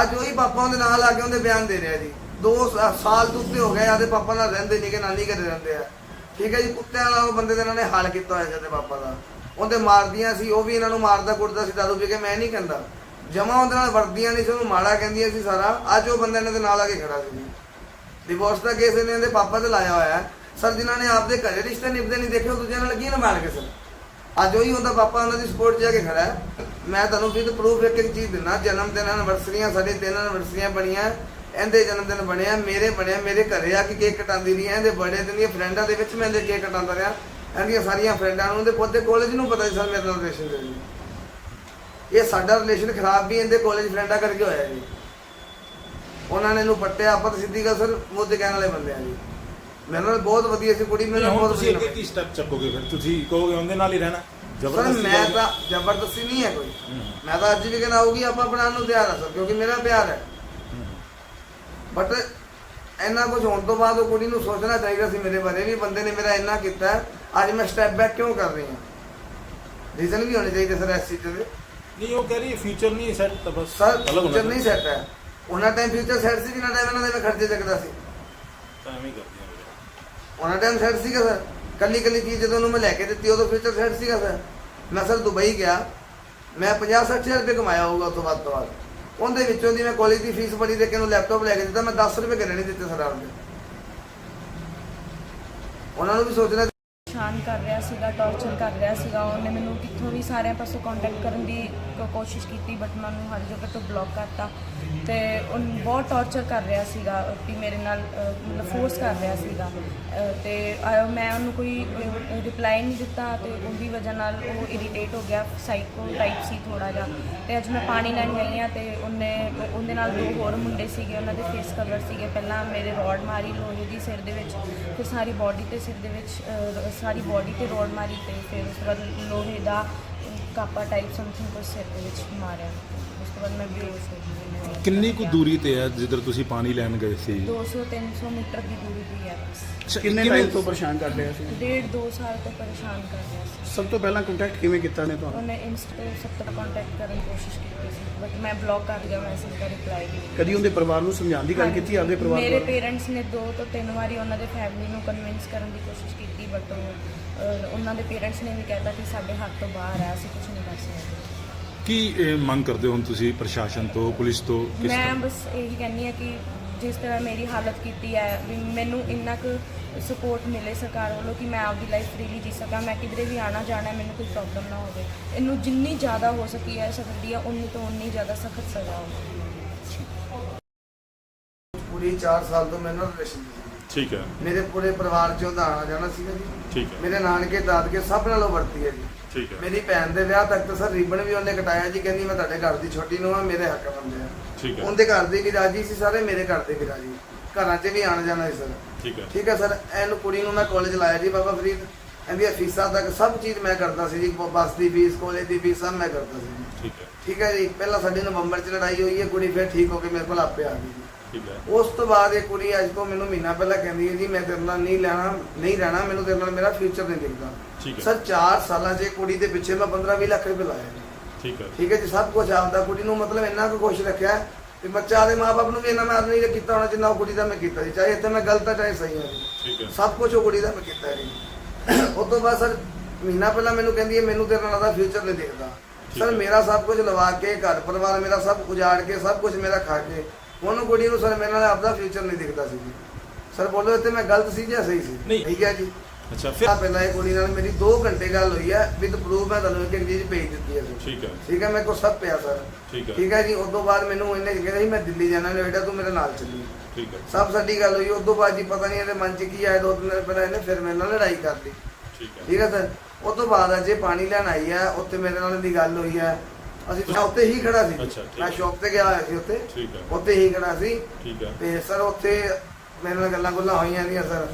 ਅੱਜ ਉਹੀ ਪਾਪਾ ਉਹਦੇ ਨਾਲ ਆ ਕੇ ਉਹਦੇ ਬਿਆਨ ਦੇ ਰਿਹਾ ਜੀ। 2 ਸਾਲ ਤੋਂ ਉੱਤੇ ਹੋ ਗਏ ਆਦੇ ਪਾਪਾ ਨਾਲ ਰਹਿੰਦੇ ਨਹੀਂ ਕਿ ਨਾਨੀ ਘਰੇ ਰਹਿੰਦੇ ਆ। ਠੀਕ ਹੈ ਜੀ, ਕੁੱਤਿਆਂ ਨਾਲ ਉਹ ਬੰਦੇ ਦੇ ਇਹਨਾਂ ਨੇ ਹਾਲ ਕੀਤਾ ਹੋਇਆ ਸੀ ਪਾਪਾ ਦਾ। ਉਹਦੇ ਮਾਰਦੀਆਂ ਸੀ, ਉਹ ਵੀ ਇਹਨਾਂ ਨੂੰ ਮਾਰਦਾ ਕੁੱਟਦਾ ਸੀ, ਦਾਰੂ ਪੀ ਕੇ, ਮੈਂ ਨਹੀਂ ਕਹਿੰਦਾ। ਜਮਾ ਉਹਦੇ ਨਾਲ ਵਰਦੀਆਂ ਨਹੀਂ ਸੀ, ਉਹਨੂੰ ਮਾੜਾ ਕਹਿੰਦੀਆਂ ਸੀ ਸਾਰਾ। ਅੱਜ ਉਹ ਬੰਦਾ ਇਹਨਾਂ ਦੇ ਨਾਲ ਆ ਕੇ ਖੜਾ ਸੀ ਡਿਵੋਰਸ ਦਾ ਕੇਸ ਇਹਨਾਂ ਦੇ ਪਾਪਾ ਤੇ ਲਾਇਆ ਹੋਇਆ। ਸਰ, ਜਿਨ੍ਹਾਂ ਨੇ ਆਪਦੇ ਘਰੇ ਰਿਸ਼ਤੇ ਨਿਭਦੇ ਨਹੀਂ ਦੇਖੇ, ਉਹ ਦੂਜਿਆਂ ਨਾਲ ਲੱਗੀ ਨਾ ਮਾਰ ਕੇ ਸਰ? ਅੱਜ ਉਹੀ ਹੁੰਦਾ, ਪਾਪਾ ਉਹਨਾਂ ਦੀ ਸਪੋਰਟ 'ਚ ਜਾ ਕੇ ਖੜਾ ਹੈ। ਮੈਂ ਤੁਹਾਨੂੰ ਵਿਦ ਪ੍ਰੂਫ ਇੱਕ ਇੱਕ ਚੀਜ਼ ਦਿੰਦਾ, ਜਨਮ ਦਿਨ ਐਨਵਰਸਰੀਆਂ ਸਾਡੇ ਤਿੰਨ ਐਨਵਰਸਰੀਆਂ ਬਣੀਆਂ, ਇਹਦੇ ਜਨਮ ਦਿਨ ਬਣਿਆ, ਮੇਰੇ ਬਣਿਆ, ਮੇਰੇ ਘਰੇ ਆ ਕੇ ਕੇਕ ਕਟਾਉਂਦੀ ਰਹੀ, ਇਹਦੇ ਬਰਥਡੇ ਦਿਨ ਦੀਆਂ ਫਰੈਂਡਾਂ ਦੇ ਵਿੱਚ ਮੈਂ ਇਹਦੇ ਕੇਕ ਕਟਾਉਂਦਾ ਰਿਹਾ। ਇਹਦੀਆਂ ਸਾਰੀਆਂ ਫਰੈਂਡਾਂ ਨੂੰ ਉਹਦੇ ਪੋਤੇ ਕਾਲਜ ਨੂੰ ਪਤਾ ਸੀ, ਸਰ, ਮੇਰੇ ਨਾਲ ਰਿਲੇਸ਼ਨ ਦੇ ਜੀ। ਇਹ ਸਾਡਾ ਰਿਲੇਸ਼ਨ ਖਰਾਬ ਵੀ ਇਹਦੇ ਕਾਲਜ ਫਰੈਂਡਾਂ ਕਰਕੇ ਹੋਇਆ ਜੀ। ਉਹਨਾਂ ਨੇ ਇਹਨੂੰ ਪੱਟਿਆ, ਆਪਾਂ ਤਾਂ ਸਿੱਧੀ ਗੱਲ, ਸਰ ਮੂੰਹ ਕਹਿਣ ਵਾਲੇ ਬੰਦੇ ਆ ਜੀ। ਮੇਰੇ ਨਾਲ ਬਹੁਤ ਵਧੀਆ ਸੀ ਕੁੜੀ ਮੇਰੇ ਨਾਲ ਹੁਣ ਬਹੁਤ ਤੁਸੀਂ ਵਧੀਆ ਅੱਗੇ ਕੀ ਸਟੈਪ ਚੱਕੋਗੇ ਫਿਰ? ਤੁਸੀਂ ਕਹੋਗੇ ਉਹਦੇ ਨਾਲ ਹੀ ਰਹਿਣਾ। ਸਰ ਜ਼ਬਰਦਸਤੀ ਮੈਂ ਕਰੋਗੇ? ਤਾਂ ਜ਼ਬਰਦਸਤੀ ਨਹੀਂ ਹੈ ਕੋਈ। ਮੈਂ ਤਾਂ ਅੱਜ ਵੀ ਕਹਿੰਦਾ ਆਊਗੀ ਆਪਾਂ ਬਣਾਉਣ ਨੂੰ ਤਿਆਰ ਆ ਸਰ ਕਿਉਂਕਿ ਮੇਰਾ ਪਿਆਰ ਹੈ। ਹੂੰ। ਬਟ ਇੰਨਾ ਕੁਝ ਹੋਣ ਤੋਂ ਬਾਅਦ ਉਹ ਕੁੜੀ ਨੂੰ ਸੋਚਣਾ ਚਾਹੀਦਾ ਸੀ ਮੇਰੇ ਬਾਰੇ ਵੀ ਬੰਦੇ ਨੇ ਮੇਰਾ ਇੰਨਾ ਕੀਤਾ ਹੈ, ਅੱਜ ਮੈਂ ਸਟੈਪ ਬੈਕ ਕਿਉਂ ਕਰ ਰਹੀ ਹਾਂ? ਰੀਜ਼ਨ ਵੀ ਹੋਣੇ ਚਾਹੀਦੇ ਸਰ ਇਸ ਚੀਜ਼ ਦੇ। ਨਹੀਂ ਉਹ ਕਹਿ ਰਹੀ ਫਿਊਚਰ ਨਹੀਂ ਸੈੱਟ ਤਾਂ ਬਸ ਸਰ ਅਲੱਗ ਹੋਣਾ ਫਿਊਚਰ ਨਹੀਂ ਸੈੱਟ ਹੈ। ਉਹਨਾਂ ਟਾਈਮ ਫਿਊਚਰ ਸੈੱਟ ਸੀ ਜਿੰਨਾ ਟਾਈਮ ਇਹਨਾਂ ਦੇ ਮੈਂ ਖਰਚੇ ਚੱਕਦਾ ਸੀ। ਤਾਂ ਐਵੇਂ ਹੀ ਕਰਦੀਆਂ ਵੀਰੇ। ਉਹਨਾਂ ਟਾਈਮ ਸੈੱਟ ਸੀਗਾ ਸਰ। ਕੱਲੀ ਕੱਲੀ ਚੀਜ਼ ਜਦੋਂ ਉਹਨੂੰ ਮੈਂ ਲੈ ਕੇ ਦਿੱਤੀ, ਉਦੋਂ ਫਿਊਚਰ ਸੈੱਟ ਸੀਗਾ ਸਰ। ਮੈਂ ਸਰ ਦੁਬਈ ਗਿਆ। ਮੈਂ 50 60 ਹਜ਼ਾਰ ਰੁਪਏ ਕਮਾਇਆ ਹੋਊਗਾ ਉਸ ਤੋਂ ਬਾਅਦ ਤੋਂ ਬਾਅਦ। ਉਹਦੇ ਵਿੱਚੋਂ ਦੀ ਮੈਂ ਕਾਲਜ ਦੀ ਫੀਸ ਭਰੀ ਦੇ ਕੇ ਉਹਨੂੰ ਲੈਪਟਾਪ ਲੈ ਕੇ ਦਿੱਤਾ। ਮੈਂ 10 ਰੁਪਏ ਘਰੇ ਨਹੀਂ ਦਿੱਤੇ ਸਰ ਆਪਦੇ ਉਹਨਾਂ ਨੂੰ ਵੀ ਸੋਚਣਾ ਪਰੇਸ਼ਾਨ ਕਰ ਰਿਹਾ ਸੀਗਾ ਟੌਰਚਰ ਕਰ ਰਿਹਾ ਸੀਗਾ ਉਹਨੇ ਮੈਨੂੰ ਕਿੱਥੋਂ ਵੀ ਸਾਰਿਆਂ ਪਾਸੋਂ ਕੰਟੈਕਟ ਕਰਨ ਦੀ ਕ- ਕੋਸ਼ਿਸ਼ ਕੀਤੀ ਬਟ ਮੈਂ ਉਹਨੂੰ ਹਰ ਜਗ੍ਹਾ ਤੋਂ ਬਲੌਕ ਕਰਤਾ। ਤੇ ਉਹ ਬਹੁਤ ਟੌਰਚਰ ਕਰ ਰਿਹਾ ਸੀਗਾ ਕਿ ਮੇਰੇ ਨਾਲ ਅਹ, ਮਤਲਬ ਫੋਰਸ ਕਰ ਰਿਹਾ ਸੀਗਾ। ਅਹ, ਤੇ ਅਹ, ਮੈਂ ਉਹਨੂੰ ਕੋਈ ਰਿਪਲਾਈ ਨਹੀਂ ਦਿੱਤਾ ਤੇ ਉਹਦੀ ਵਜ੍ਹਾ ਨਾਲ ਉਹ ਇਰੀਟੇਟ ਹੋ ਗਿਆ ਸਾਈਕੋ ਟਾਈਪ ਸੀ ਥੋੜਾ ਜਿਹਾ। ਤੇ ਅੱਜ ਮੈਂ ਪਾਣੀ ਲੈਣ ਗਈ ਆ ਤੇ ਉਹਨੇ ਉਹਦੇ ਨਾਲ ਦੋ ਹੋਰ ਮੁੰਡੇ ਸੀਗੇ ਉਹਨਾਂ ਦੇ ਫੇਸ ਕਵਰ ਸੀਗੇ। ਪਹਿਲਾਂ ਮੇਰੇ ਰੋਡ ਮਾਰੀ ਲੋਹੇ ਦੀ ਸਿਰ ਦੇ ਵਿੱਚ ਫਿਰ ਸਾਰੀ ਬਾਡੀ ਤੇ ਸਿਰ ਦੇ ਵਿੱਚ ਅਹ, ਸਾਰੀ ਬੋਡੀ ਤੇ ਰੋਡ ਮਾਰੀ ਤੇ ਫਿਰ ਉਸ ਤੋਂ ਬਾਅਦ ਲੋਹੇ ਦਾ ਕਾਪਾ ਟਾਈਪ ਸਮਥਿੰਗ ਕੁਛ ਸਿਰ ਦੇ ਵਿੱਚ ਮਾਰਿਆ। ਉਸ ਤੋਂ ਬਾਅਦ ਮੈਂ ਬੇਹੋਸ਼ ਹੋ ਗਈ। ਕਿੰਨੀ ਕੁ ਦੂਰੀ ਤੇ ਹੈ ਜਿੱਧਰ ਤੁਸੀਂ ਪਾਣੀ ਲੈਣ ਗਏ ਸੀ? 200 300 ਮੀਟਰ ਦੀ ਦੂਰੀ ਤੇ ਹੈ ਬਸ। ਕਿੰਨੇ ਟਾਈਮ ਤੋਂ ਪਰੇਸ਼ਾਨ ਕਰ ਰਿਹਾ ਸੀ? ਡੇਢ ਦੋ ਸਾਲ ਤੋਂ ਪਰੇਸ਼ਾਨ ਕਰ ਰਿਹਾ ਸੀ। ਸਭ ਤੋਂ ਪਹਿਲਾਂ ਕੰਟੈਕਟ ਕਿਵੇਂ ਕੀਤਾ ਨੇ ਤੁਹਾਨੂੰ? ਉਹਨੇ ਇੰਸਟਾ ਤੇ ਸਭ ਤੋਂ ਕੰਟੈਕਟ ਕਰਨ ਦੀ ਕੋਸ਼ਿਸ਼ ਕੀਤੀ ਸੀ। ਬਟ ਮੈਂ ਬਲੌਕ ਕਰ ਦਿਆ ਮੈਸੇਜ ਦਾ ਰਿਪਲਾਈ ਨਹੀਂ ਕੀਤਾ। ਕਦੀ ਉਹਦੇ ਪਰਿਵਾਰ ਨੂੰ ਸਮਝਾਉਣ ਦੀ ਗੱਲ ਕੀਤੀ ਆਪਦੇ ਪਰਿਵਾਰ ਮੇਰੇ ਨੂੰ ਪੇਰੈਂਟਸ ਨੇ ਦੋ ਤੋਂ ਤਿੰਨ ਵਾਰੀ ਉਹਨਾਂ ਦੇ ਫੈਮਿਲੀ ਨੂੰ ਕਨਵਿੰਸ ਕਰਨ ਦੀ ਕੋਸ਼ਿਸ਼ ਕੀਤੀ ਬਟ ਉਹਨਾਂ ਦੇ ਪੇਰੈਂਟਸ ਨੇ ਵੀ ਕਹਿਤਾ ਕਿ ਸਾਡੇ ਹੱਥ ਤੋਂ ਬਾਹਰ ਹੈ ਅਸੀਂ ਕੁਝ ਨਹੀਂ ਕਰ ਸਕਦੇ। ਕੀ ਇਹ ਮੰਗ ਕਰਦੇ ਹੋ ਹੁਣ ਤੁਸੀਂ ਪ੍ਰਸ਼ਾਸਨ ਤੋਂ ਪੁਲਿਸ ਤੋਂ ਕਿਸ ਮੈਂ ਤਰ੍ਹਾਂ? ਬਸ ਇਹੀ ਕਹਿੰਦੀ ਹਾਂ ਕਿ ਜਿਸ ਤਰ੍ਹਾਂ ਮੇਰੀ ਹਾਲਤ ਕੀਤੀ ਹੈ ਵੀ ਮੈਨੂੰ ਇੰਨਾ ਕੁ ਸਪੋਰਟ ਮਿਲੇ ਸਰਕਾਰ ਵੱਲੋਂ ਕਿ ਮੈਂ ਆਪਦੀ ਲਾਈਫ ਫ੍ਰੀਲੀ ਜੀ ਸਕਾਂ ਮੈਂ ਕਿਧਰੇ ਵੀ ਆਣਾ ਜਾਣਾ ਮੈਨੂੰ ਕੋਈ ਪ੍ਰੋਬਲਮ ਨਾ ਹੋਵੇ। ਇਹਨੂੰ ਜਿੰਨੀ ਜ਼ਿਆਦਾ ਹੋ ਸਕੀ ਹੈ ਸਕਦੀ ਹੈ ਉਨੀ ਤੋਂ ਉਨੀ ਜ਼ਿਆਦਾ ਸਖਤ ਸਜ਼ਾ ਹੋਵੇ। ਪੂਰੀ 4 ਸਾਲ ਤੋਂ ਮੇਰੇ ਨਾਲ ਰਿਲੇਸ਼ਨ ਸੀ ਠੀਕ ਹੈ। ਮੇਰੇ ਪੂਰੇ ਪਰਿਵਾਰ ਚੋਂ ਦਾ ਆਣਾ ਜਾਣਾ ਸੀਗਾ ਜੀ। ਠੀਕ ਹੈ। ਮੇਰੇ ਨਾਨਕੇ ਦਾਦਕੇ ਸਭ ਨਾਲੋਂ ਵਰਤੀ ਹੈ ਜੀ। ਠੀਕ ਹੈ। ਮੇਰੀ ਭੈਣ ਦੇ ਵਿਆਹ ਤੱਕ ਤਾਂ ਸਰ ਰਿਬਨ ਵੀ ਉਹਨੇ ਕਟਾਇਆ ਜੀ ਕਹਿੰਦੀ ਮੈਂ ਤੁਹਾਡੇ ਘਰ ਦੀ ਛੋਟੀ ਨੂੰ ਆ ਮੇਰੇ ਹੱਕ ਬੰਦੇ ਆ। ਠੀਕ ਹੈ। ਉਹਦੇ ਘਰ ਦੇ ਵੀ ਰਾਜੀ ਸੀ ਸਾਰੇ ਮੇਰੇ ਘਰ ਦੇ ਵੀ ਰਾਜੀ ਘਰਾਂ 'ਚ ਵੀ ਆਣ ਜਾਣਾ ਸੀ ਸਰ। ਠੀਕ ਹੈ। ਠੀਕ ਹੈ ਸਰ ਇਹਨੂੰ ਕੁੜੀ ਨੂੰ ਮੈਂ ਕਾਲਜ ਲਾਇਆ ਜੀ ਬਾਬਾ ਫਰੀਦ। ਇਹਦੀਆਂ ਫੀਸਾਂ ਤੱਕ ਸਭ ਚੀਜ਼ ਮੈਂ ਕਰਦਾ ਸੀ ਜੀ ਬੱਸ ਦੀ ਫੀਸ ਕਾਲਜ ਦੀ ਫੀਸ ਸਭ ਮੈਂ ਕਰਦਾ ਸੀ ਠੀਕ ਹੈ। ਠੀਕ ਹੈ ਜੀ ਪਹਿਲਾਂ ਸਾਡੀ ਨਵੰਬਰ 'ਚ ਲੜਾਈ ਹੋਈ ਹੈ ਕੁੜੀ ਫਿਰ ਠੀਕ ਹੋ ਕੇ ਮੇਰੇ ਕੋਲ ਆਪੇ ਆ ਗਈ ਜੀ। ਠੀਕ ਹੈ। ਉਸ ਤੋਂ ਬਾਅਦ ਇਹ ਕੁੜੀ ਅੱਜ ਤੋਂ ਮੈਨੂੰ ਮਹੀਨਾ ਪਹਿਲਾਂ ਕਹਿੰਦੀ ਹੈ ਜੀ ਮੈਂ ਤੇਰੇ ਨਾਲ ਨਹੀਂ ਲੈਣਾ ਨਹੀਂ ਰਹਿਣਾ ਮੈਨੂੰ ਤੇਰੇ ਨਾਲ ਮੇਰਾ ਫਿਊਚਰ ਨਹੀਂ ਦਿਖਦਾ। ਹੈ। ਸਰ 4 ਸਾਲਾਂ 'ਚ ਇਹ ਕੁੜੀ ਦੇ ਪਿੱਛੇ ਮੈਂ 15-20 ਲੱਖ ਰੁਪਏ ਲਾਇਆ ਜੀ। ਠੀਕ ਹੈ। ਠੀਕ ਹੈ ਜੀ ਸਭ ਕੁਝ ਆਪਦਾ ਕੁੜੀ ਨੂੰ ਮਤਲਬ ਇੰਨਾ ਕੁ ਖੁਸ਼ ਰੱਖਿਆ ਕਿ ਬੱਚਾ ਦੇ ਮਾਪੇ ਨੂੰ ਵੀ ਇੰਨਾ ਮੈਂ ਨਹੀਂ ਕੀਤਾ ਹੋਣਾ ਜਿੰਨਾ ਉਹ ਕੁੜੀ ਦਾ ਮੈਂ ਕੀਤਾ ਜੀ ਚਾਹੇ ਇੱਥੇ ਮੈਂ ਗਲਤ ਆ ਚਾਹੇ ਸਹੀ ਹਾਂ ਜੀ। ਠੀਕ ਹੈ। ਸਭ ਕੁਝ ਉਹ ਕੁੜੀ ਦਾ ਮੈਂ ਕੀਤਾ ਜੀ। ਉਸ ਤੋਂ ਬਾਅਦ ਸਰ ਮਹੀਨਾ ਪਹਿਲਾਂ ਮੈਨੂੰ ਕਹਿੰਦੀ ਹੈ ਮੈਨੂੰ ਤੇਰੇ ਨਾਲ ਦਾ ਫਿਊਚਰ ਨਹੀਂ ਦਿਖਦਾ। ਸਰ। ਮੇਰਾ ਸਭ ਕੁਝ ਲਵਾ ਕੇ ਘਰ ਪਰਿਵਾਰ ਮੇਰਾ ਸਭ ਉਜਾੜ ਕੇ ਸਭ ਕੁਝ ਮੇਰਾ ਖਾ ਕੇ ਉਹਨੂੰ ਕੁੜੀ ਨੂੰ ਸਰ ਮੇਰੇ ਨਾਲ ਆਪਦਾ ਫਿਊਚਰ ਨਹੀਂ ਦਿਖਦਾ ਸੀ। ਜੀ ਸਰ ਬੋਲੋ ਇੱਥੇ ਮੈਂ ਗਲਤ ਸੀ ਜਾਂ ਸਹੀ ਸੀ? ਨਹੀਂ। ਠੀਕ ਹੈ ਜੀ। ਅੱਛਾ ਫਿਰ? ਆ ਪਹਿਲਾਂ ਇਹ ਕੁੜੀ ਨਾਲ ਮੇਰੀ 2 ਘੰਟੇ ਗੱਲ ਹੋਈ ਹੈ ਵਿਦ ਪ੍ਰੂਫ ਮੈਂ ਤੁਹਾਨੂੰ ਇੱਕ ਇੱਕ ਚੀਜ਼ ਭੇਜ ਦਿੱਤੀ ਹੈ ਸਰ। ਠੀਕ ਹੈ। ਠੀਕ ਹੈ ਮੇਰੇ ਕੋਲ ਸਭ ਪਿਆ ਸਰ। ਠੀਕ ਹੈ। ਠੀਕ ਹੈ ਜੀ ਉਸ ਤੋਂ ਬਾਅਦ ਮੈਨੂੰ ਇਹਨੇ ਕਿਹਾ ਸੀ ਮੈਂ ਦਿੱਲੀ ਜਾਣਾ ਨੋਇਡਾ ਤੂੰ ਮੇਰੇ ਨਾਲ ਚੱਲੀ। ਠੀਕ ਹੈ। ਸਭ ਸਾਡੀ ਗੱਲ ਹੋਈ ਤੋਂ ਬਾਅਦ ਜੀ ਪਤਾ ਨਹੀਂ ਇਹਦੇ ਮਨ 'ਚ ਕੀ ਆਇਆ ਦੋ ਤਿੰਨ ਦਿਨ ਪਹਿਲਾਂ ਇਹਨੇ ਫਿਰ ਮੇਰੇ ਨਾਲ ਲੜਾਈ ਕਰ ਲਈ। ਠੀਕ ਹੈ। ਠੀਕ ਹੈ ਸਰ? ਉਸ ਤੋਂ ਬਾਅਦ ਅੱਜ ਪਾਣੀ ਲੈਣ ਆਈ ਹੈ ਉੱਥੇ ਮੇਰੇ ਨਾਲ ਦੀ ਗੱਲ ਹੋਈ ਹੈ। ਅਸੀਂ ਮੈਂ ਉੱਤੇ ਹੀ ਖੜਾ ਸੀ। ਅੱਛਾ, ਠੀਕ ਮੈਂ ਹੈ। ਸ਼ੌਪ ਤੇ ਗਿਆ ਹੋਇਆ ਸੀ ਉੱਥੇ। ਠੀਕ ਹੈ। ਉੱਤੇ ਹੀ ਖੜਾ ਸੀ। ਠੀਕ ਹੈ। ਤੇ ਸਰ ਉੱਥੇ ਮੇਰੇ ਨਾਲ ਗੱਲਾਂ ਗੁੱਲਾਂ ਹੋਈਆਂ ਦੀਆਂ ਸਰ।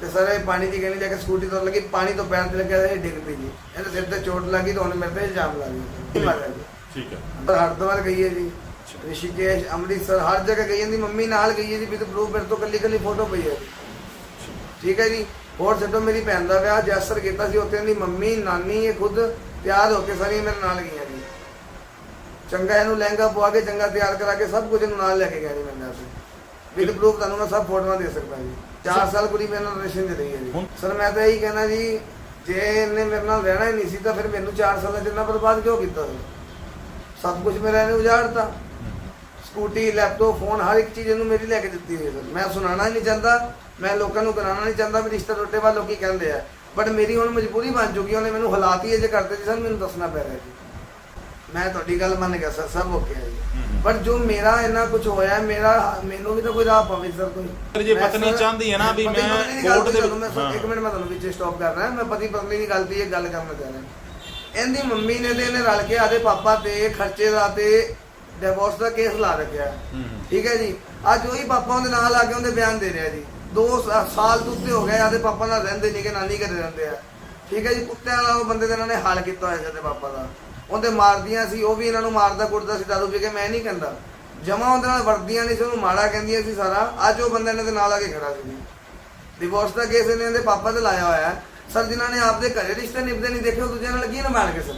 ਤੇ ਸਰ ਇਹ ਪਾਣੀ ਦੀ ਕਹਿੰਦੀ ਲੈ ਕੇ ਸਕੂਟੀ ਤੋਂ ਲੱਗੀ ਪਾਣੀ ਤੋਂ ਪੈਰ ਤੇ ਲੱਗਿਆ ਇਹ ਡਿੱਗ ਪਈ ਜੀ। ਇਹਦੇ ਸਿਰ ਤੇ ਚੋਟ ਲੱਗੀ ਤਾਂ ਉਹਨੇ ਮੇਰੇ ਤੇ ਇਲਜ਼ਾਮ ਲਾ ਦਿੱਤਾ ਜੀ ਠੀਕ ਹੈ। ਪਰ ਹਰਿਦੁਆਰ ਗਈ ਹੈ ਜੀ। ਰਿਸ਼ੀਕੇਸ਼ ਅੰਮ੍ਰਿਤਸਰ ਹਰ ਜਗ੍ਹਾ ਗਈ ਹੈ ਦੀ ਮੰਮੀ ਨਾਲ ਗਈ ਜੀ ਵਿਦ ਪ੍ਰੂਫ ਮੇਰੇ ਤੋਂ ਕੱਲੀ ਕੱਲੀ ਫੋਟੋ ਪਈ ਹੈ। ਠੀਕ ਹੈ ਜੀ? ਹੋਰ ਛੱਡੋ ਮੇਰੀ ਭੈਣ ਦਾ ਵਿਆਹ ਜੈਸਰ ਕੀਤਾ ਸੀ ਉੱਥੇ ਦੀ ਮੰਮੀ ਨਾਨੀ ਇਹ ਖੁਦ ਤਿਆਰ ਹੋ ਕੇ ਸਾਰੀਆਂ ਮੇਰੇ ਨਾਲ ਗਈਆਂ ਜੀ। ਚੰਗਾ ਇਹਨੂੰ ਲਹਿੰਗਾ ਪਵਾ ਕੇ ਚੰਗਾ ਤਿਆਰ ਕਰਾ ਕੇ ਸਭ ਕੁਝ ਇਹਨੂੰ ਨਾਲ ਲੈ ਕੇ ਗਿਆ ਜੀ ਮੇਰੇ ਨਾਲ ਵਿਦ ਪ੍ਰੂਫ ਤੁਹਾਨੂੰ ਮੈਂ ਸਭ ਫੋਟੋਆਂ ਦੇ ਸਕਦਾ ਜੀ। 4 ਸਾਲ ਕੁੜੀ ਮੇਰੇ ਨਾਲ ਰਿਲੇਸ਼ਨ ਦੇ ਰਹੀ ਹੈ ਜੀ। ਸਰ ਮੈਂ ਤਾਂ ਇਹੀ ਕਹਿਣਾ ਜੀ ਜੇ ਇਹਨੇ ਮੇਰੇ ਨਾਲ ਰਹਿਣਾ ਹੀ ਨਹੀਂ ਸੀ ਤਾਂ ਫਿਰ ਮੈਨੂੰ 4 ਸਾਲਾਂ ਇੰਨਾ ਬਰਬਾਦ ਕਿਉਂ ਕੀਤਾ ਸਭ ਕੁਝ ਮੇਰਾ ਇਹਨੇ ਉਜਾੜਤਾ। ਸਕੂਟੀ ਲੈਪਟਾਪ ਫੋਨ ਹਰ ਇੱਕ ਚੀਜ਼ ਇਹਨੂੰ ਮੇਰੀ ਲੈ ਕੇ ਦਿੱਤੀ ਹੋਈ ਹੈ ਸਰ। ਮੈਂ ਸੁਣਾਉਣਾ ਹੀ ਨਹੀਂ ਚਾਹੁੰਦਾ ਮੈਂ ਲੋਕਾਂ ਨੂੰ ਕਰਾਉਣਾ ਨਹੀਂ ਚਾਹੁੰਦਾ ਵੀ ਰਿਸ਼ਤਾ ਟੁੱਟੇ ਬਾਅਦ ਲੋਕੀ ਕਹਿੰਦੇ ਆ। ਬਟ ਮੇਰੀ ਹੁਣ ਮਜਬੂਰੀ ਬਣ ਚੁੱਕੀ ਉਹਨੇ ਮੈਨੂੰ ਹਾਲਾਤ ਹੀ ਇਹ ਜੇ ਕਰਤੇ ਜੀ ਸਰ ਮੈਨੂੰ ਦੱਸਣਾ ਪੈ ਰਿਹਾ ਜੀ। ਮੈਂ ਤੁਹਾਡੀ ਗੱਲ ਮੰਨ ਗਿਆ ਸਰ ਸਭ ਓਕੇ ਹੈ ਜੀ। ਪਰ ਜੋ ਮੇਰਾ ਇੰਨਾ ਕੁਝ ਹੋਇਆ ਮੇਰਾ ਮੈਨੂੰ ਵੀ ਤਾਂ ਕੋਈ ਰਾਹ ਪਵੇ ਸਰ ਕੋਈ। ਜੇ ਪਤਨੀ ਚਾਹੁੰਦੀ ਹੈ ਨਾ ਵੀ ਮੈਂ ਦੀ ਕੋਰਟ ਦੇ ਹਾਂ। ਇੱਕ ਮਿੰਟ ਮੈਂ ਤੁਹਾਨੂੰ ਵਿੱਚ ਸਟਾਪ ਕਰ ਰਿਹਾ। ਮੈਂ ਪਤੀ ਪਤਨੀ ਦੀ ਗੱਲ ਤੇ ਇਹ ਗੱਲ ਕਰਨਾ ਚਾਹ ਰਿਹਾ। ਇਹਦੀ ਮੰਮੀ ਨੇ ਤੇ ਇਹਨੇ ਰਲ ਕੇ ਆਦੇ ਪਾਪਾ ਤੇ ਖਰਚੇ ਦਾ ਤੇ ਡਿਵੋਰਸ ਦਾ ਕੇਸ ਲਾ ਰੱਖਿਆ। ਠੀਕ ਹੈ ਜੀ? ਅੱਜ ਉਹੀ ਪਾਪਾ ਉਹਦੇ ਨਾਲ ਆ ਕੇ ਉਹਦੇ ਬਿਆਨ ਦੇ ਰਿਹਾ ਜੀ। 2 ਸਾਲ ਤੋਂ ਉੱਤੇ ਹੋ ਗਏ ਆਦੇ ਪਾਪਾ ਨਾਲ ਰਹਿੰਦੇ ਨਹੀਂ ਕਿ ਨਾਨੀ ਘਰੇ ਰਹਿੰਦੇ ਆ। ਠੀਕ ਹੈ ਜੀ? ਕੁੱਤਿਆਂ ਨਾਲ ਉਹ ਬੰਦੇ ਦੇ ਇਹਨਾਂ ਨੇ ਹਾਲ ਕੀਤਾ ਹੋਇਆ ਸੀ ਇਹਦੇ ਪਾਪਾ ਦਾ। ਉਹਦੇ ਮਾਰਦੀਆਂ ਸੀ ਉਹ ਵੀ ਇਹਨਾਂ ਨੂੰ ਮਾਰਦਾ ਕੁੱਟਦਾ ਸੀ ਦਾਰੂ ਪੀ ਕੇ ਮੈਂ ਨਹੀਂ ਕਹਿੰਦਾ। ਜਮਾ ਉਹਦੇ ਨਾਲ ਵਰਦੀਆਂ ਨਹੀਂ ਸੀ ਉਹਨੂੰ ਮਾੜਾ ਕਹਿੰਦੀਆਂ ਸੀ ਸਾਰਾ। ਅੱਜ ਉਹ ਬੰਦਾ ਇਹਨਾਂ ਦੇ ਨਾਲ ਆ ਕੇ ਖੜਾ ਸੀ ਜੀ। ਡਿਵੋਰਸ ਦਾ ਕੇਸ ਇਹਨੇ ਇਹਦੇ ਪਾਪਾ ਤੇ ਲਾਇਆ ਹੋਇਆ। ਹੈ ਸਰ ਜਿਨ੍ਹਾਂ ਨੇ ਆਪਦੇ ਘਰੇ ਰਿਸ਼ਤੇ ਨਿਭਦੇ ਨਹੀਂ ਦੇਖੇ ਉਹ ਦੂਜਿਆਂ ਨਾਲ ਕੀ ਨਿਭਾਣਗੇ ਸਰ?